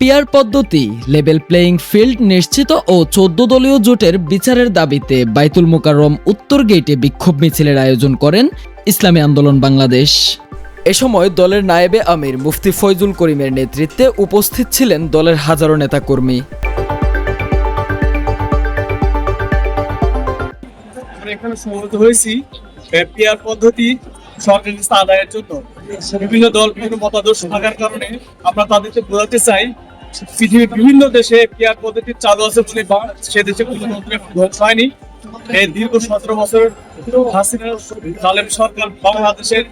Peer পদ্ধতি level playing field নিশ্চিত ও চোদ্দ দলীয় জোটের বিচারের দাবিতে বাইতুল মোকাররম উত্তর গেটে বিক্ষোভ মিছিলের আয়োজন করেন ইসলামী আন্দোলন বাংলাদেশ। এ সময় দলের নায়েবে আমির মুফতি ফয়জুল করিমের নেতৃত্বে উপস্থিত ছিলেন দলের হাজারো নেতাকর্মী। এখানে সমবেত হয়েছি পিয়ার পদ্ধতি সরকারি আদায়ের জন্য। বিভিন্ন দল বিভিন্ন মতাদর্শ থাকার কারণে আমরা তাদেরকে বোঝাতে চাই পৃথিবীর বিভিন্ন দেশে পিয়ার পদ্ধতি চালু আছে বলে সে দেশে হয়নি। এই দীর্ঘ সতেরো বছর হাসিনা জালেম সরকার বাংলাদেশের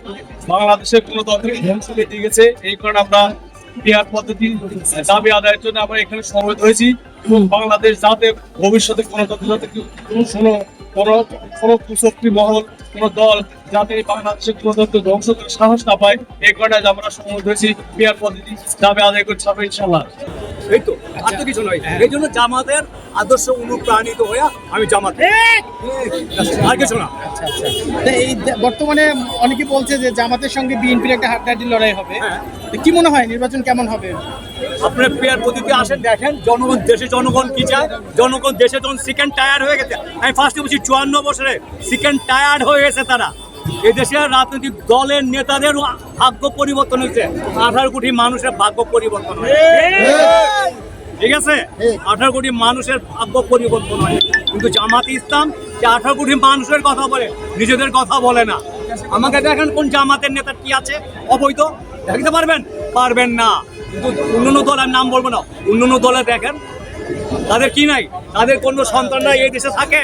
বাংলাদেশের দলকে ধ্বংস দিয়ে গেছে। এই কারণে আমরা পিয়ার পদ্ধতি, দাবি আদায়ের জন্য আমরা এখানে সমবেত হয়েছি। বাংলাদেশ যাতে ভবিষ্যতে দল যাতে কোনো কোনো কুশক্তি মহল, কোনো দল যাতে বাংলাদেশের ধ্বংস করে সাহস না পায়, এই কটা আমরা সমবেত হয়েছি বিয়ার পদ্ধতি যাবে আদায় করতে ইনশাল্লাহ এই তো আর তো কিছু নয়। এই জন্য জামাতের আদর্শ অনুপ্রাণিত হয়ে আমি জামাত। আর কিছু না। তা এই বর্তমানে অনেকে বলছে যে জামাতের সঙ্গে বিএনপির একটা হাড্ডাহাড্ডি লড়াই হবে। হ্যাঁ। কি মনে হয় নির্বাচন কেমন হবে? আপনার প্লেয়ার পদ্ধতি আসেন দেখেন জনগণ দেশে জনগণ কি চায়? জনগণ দেশে যখন সেকেন্ড টায়ার্ড হয়ে গেছে আমি ফার্স্টে বলছি চুয়ান্ন বছরে সেকেন্ড টায়ার্ড হয়ে গেছে তারা। এই দেশের রাজনৈতিক দলের নেতাদের ভাগ্য পরিবর্তন হয়েছে। আঠারো কোটি মানুষের ভাগ্য পরিবর্তন হয়েছে। ঠিক আছে? আঠারো কোটি মানুষের ভাগ্য পরিবর্তন হয় কিন্তু জামাত ইসলাম যে আঠারো কোটি মানুষের কথা বলে, নিজেদের কথা বলে না। আমাকে দেখেন কোন জামাতের নেতা কি আছে? অবৈধ? দেখতে পারবেন? পারবেন না। কিন্তু অন্যান্য দলের নাম বলব না। অন্যান্য দলে দেখেন, তাদের কি নাই? তাদের কোনো সন্তানরা এই দেশে থাকে?